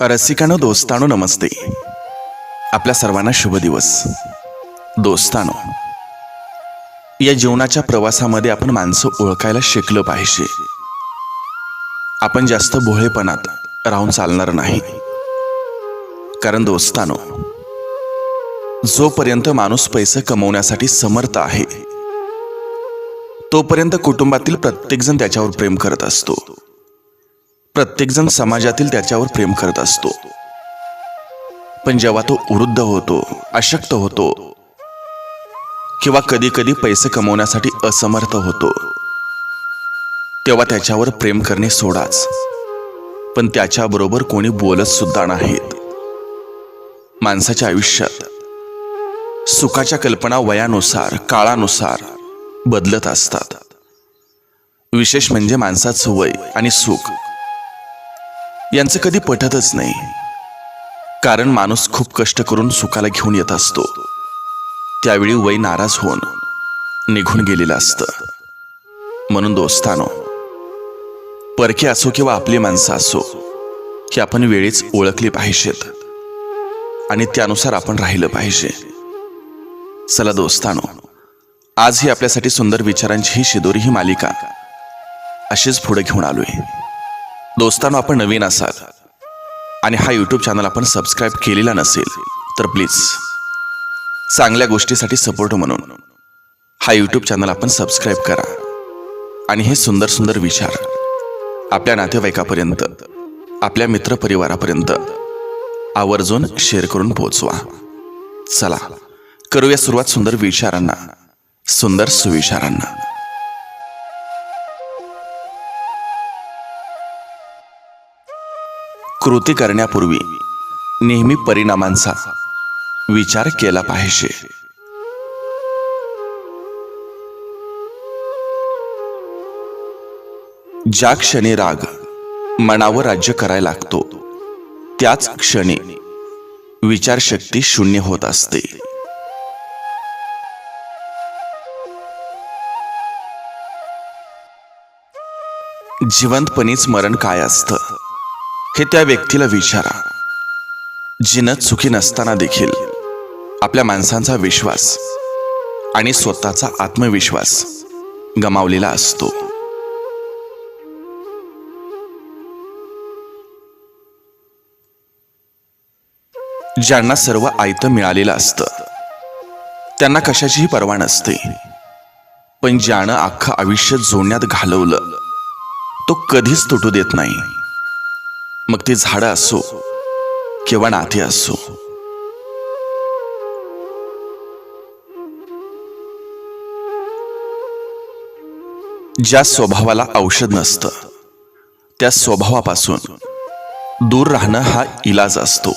रसिकानो दोस्तानो नमस्ते. आपल्या सर्वांना शुभ दिवस. दोस्तानो या जीवनाच्या प्रवासामध्ये आपण माणसं ओळखायला शिकलं पाहिजे. आपण जास्त भोळेपणात राहून चालणार नाही. कारण दोस्तानो जोपर्यंत माणूस पैसे कमवण्यासाठी समर्थ आहे तोपर्यंत कुटुंबातील प्रत्येकजण त्याच्यावर प्रेम करत असतो. प्रत्येकजण समाजातील त्याच्यावर प्रेम करत असतो. पण जेव्हा तो वृद्ध होतो अशक्त होतो किंवा कधी कधी पैसे कमवण्यासाठी असमर्थ होतो तेव्हा त्याच्यावर प्रेम करणे सोडाच. पण त्याच्याबरोबर कोणी बोलत सुद्धा नाहीत. माणसाच्या आयुष्यात सुखाच्या कल्पना वयानुसार काळानुसार बदलत असतात. विशेष म्हणजे माणसाचं वय आणि सुख. यांचं कधी पटतच नाही. कारण माणूस खूप कष्ट करून सुखाला घेऊन येत असतो. त्यावेळी वय नाराज होऊन निघून गेलेलं असतं. म्हणून दोस्तानो परके असो किंवा आपली माणसं असो की आपण वेळीच ओळखली पाहिजेत. आणि त्यानुसार आपण राहिलं पाहिजे. चला दोस्तानो आज ही आपल्यासाठी सुंदर विचारांची ही शिदोरी ही मालिका अशीच पुढे घेऊन आलोय. दोस्तांनो आपण नवीन असाल आणि हा यूट्यूब चॅनल आपण सबस्क्राईब केलेला नसेल तर प्लीज चांगल्या गोष्टीसाठी सपोर्ट म्हणून हा यूट्यूब चॅनल आपण सबस्क्राईब करा. आणि हे सुंदर सुंदर विचार आपल्या नातेवाईकापर्यंत आपल्या मित्रपरिवारापर्यंत आवर्जून शेअर करून पोहोचवा. चला करूया सुरुवात सुंदर विचारांना सुंदर सुविचारांना. कृती करण्यापूर्वी नेहमी परिणामांचा विचार केला पाहिजे. ज्या क्षणी राग मनावर राज्य करायला लागतो त्याच क्षणी विचारशक्ती शून्य होत असते. जिवंतपणी स्मरण काय असतं? हे त्या व्यक्तीला विचारा जिनं चुकी नसताना देखील आपल्या माणसांचा विश्वास आणि स्वतःचा आत्मविश्वास गमावलेला असतो. ज्यांना सर्व आयतं मिळालेलं असतं त्यांना कशाचीही पर्वा नसते. पण ज्यानं अख्खं आयुष्य जोडण्यात घालवलं तो कधीच तुटू देत नाही. मग ती झाडं असो किंवा नाते असो. ज्या स्वभावाला औषध नसतं त्या स्वभावापासून दूर राहणं हा इलाज असतो.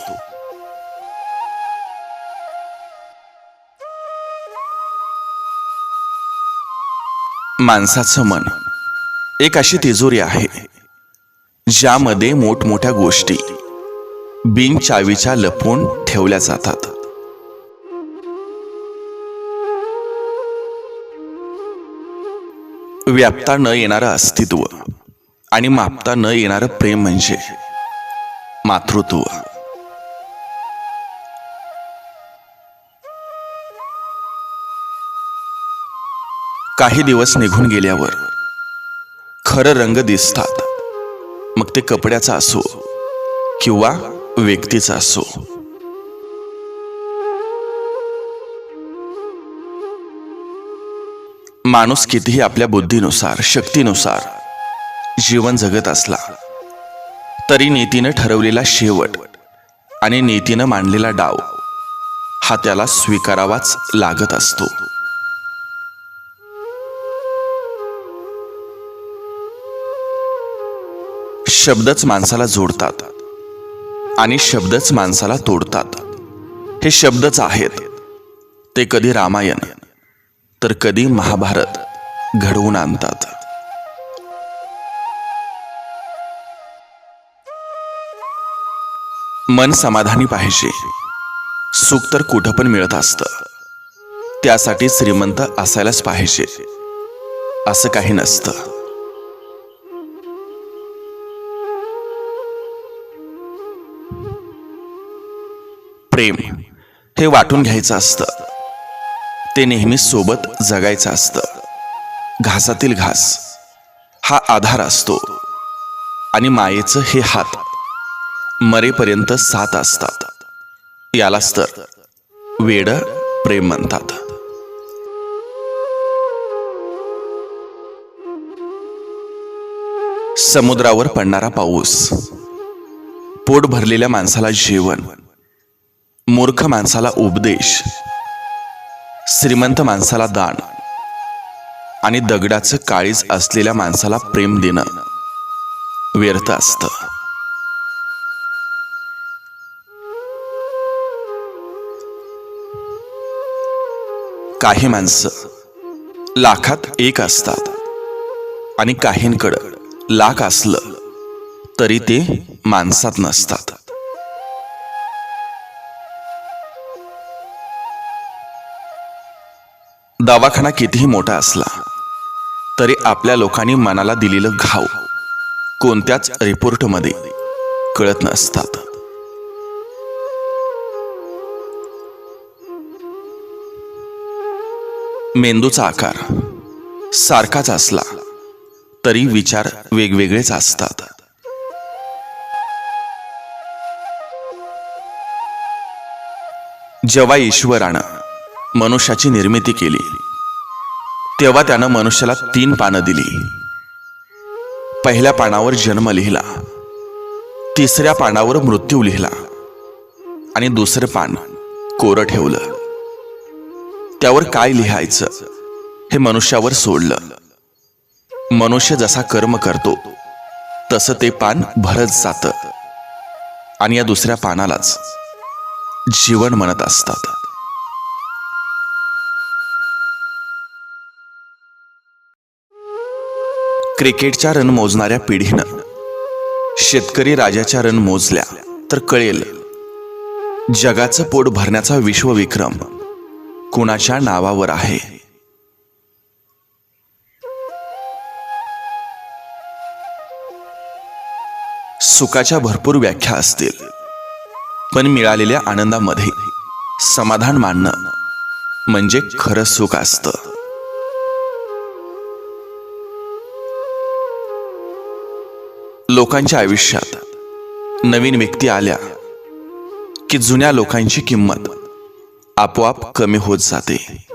माणसाचं मन एक अशी तिजोरी आहे. ज्यामध्ये मोठमोठ्या गोष्टी बिनचावीच्या लपवून ठेवल्या जातात. व्यापता न येणारं अस्तित्व आणि मापता न येणारं प्रेम म्हणजे मातृत्व. काही दिवस निघून गेल्यावर खरं रंग दिसतात. मग ते कपड्याचा असो किंवा व्यक्तीचा असो. माणूस कितीही आपल्या बुद्धीनुसार शक्तीनुसार जीवन जगत असला तरी नीतीनं ठरवलेला शेवट आणि नीतीनं मांडलेला डाव हा त्याला स्वीकारावाच लागत असतो. शब्दच माणसाला जोडतात आणि शब्दच माणसाला तोडतात. हे शब्दच आहेत. ते कधी रामायण तर कधी महाभारत घडवून आणतात. मन समाधानी पाहिजे. सुख तर कुठं पण मिळत असतं. त्यासाठी श्रीमंत असायलाच पाहिजे. असं काही नसतं. प्रेम हे वाटून घ्यायचं असतं. ते नेहमी सोबत जगायचं असतं. घासातील घास हा आधार असतो. आणि मायेचं हे हात मरेपर्यंत साथ असतात. यालाच तर वेड प्रेम म्हणतात. समुद्रावर पडणारा पाऊस पोट भरलेल्या माणसाला जेवण मूर्ख माणसाला उपदेश श्रीमंत माणसाला दान आणि दगडाचं काळीज असलेल्या माणसाला प्रेम देणं व्यर्थ असतं. काही माणसं लाखात एक असतात आणि काहींकडं लाख असलं तरी ते माणसात नसतात. दवाखाना कितीही मोठा असला तरी आपल्या लोकांनी मनाला दिलेलं घाव कोणत्याच रिपोर्टमध्ये कळत नसतात. मेंदूचा आकार सारखाच असला तरी विचार वेगवेगळेच असतात. जेव्हा ईश्वरानं मनुष्याची निर्मिती केली. तेव्हा त्यानं मनुष्याला तीन पानं दिली. पहिल्या पानावर जन्म लिहिला. तिसऱ्या पानावर मृत्यू लिहिला. आणि दुसरं पान कोरं ठेवलं. त्यावर काय लिहायचं हे मनुष्यावर सोडलं. मनुष्य जसा कर्म करतो तसं ते पान भरत जातं. आणि या दुसऱ्या पानालाच जीवन म्हणत असतात. क्रिकेटच्या रन मोजणाऱ्या पिढीनं शेतकरी राजाच्या रन मोजल्या तर कळेल जगाचं पोट भरण्याचा विश्वविक्रम कुणाच्या नावावर आहे? सुखाच्या भरपूर व्याख्या असतील पण मिळालेल्या आनंदामध्ये समाधान मानणं म्हणजे खरं सुख असतं. लोकांच्या आयुष्यात नवीन व्यक्ती आल्या की जुन्या लोकांची किंमत आपोआप कमी होत जाते.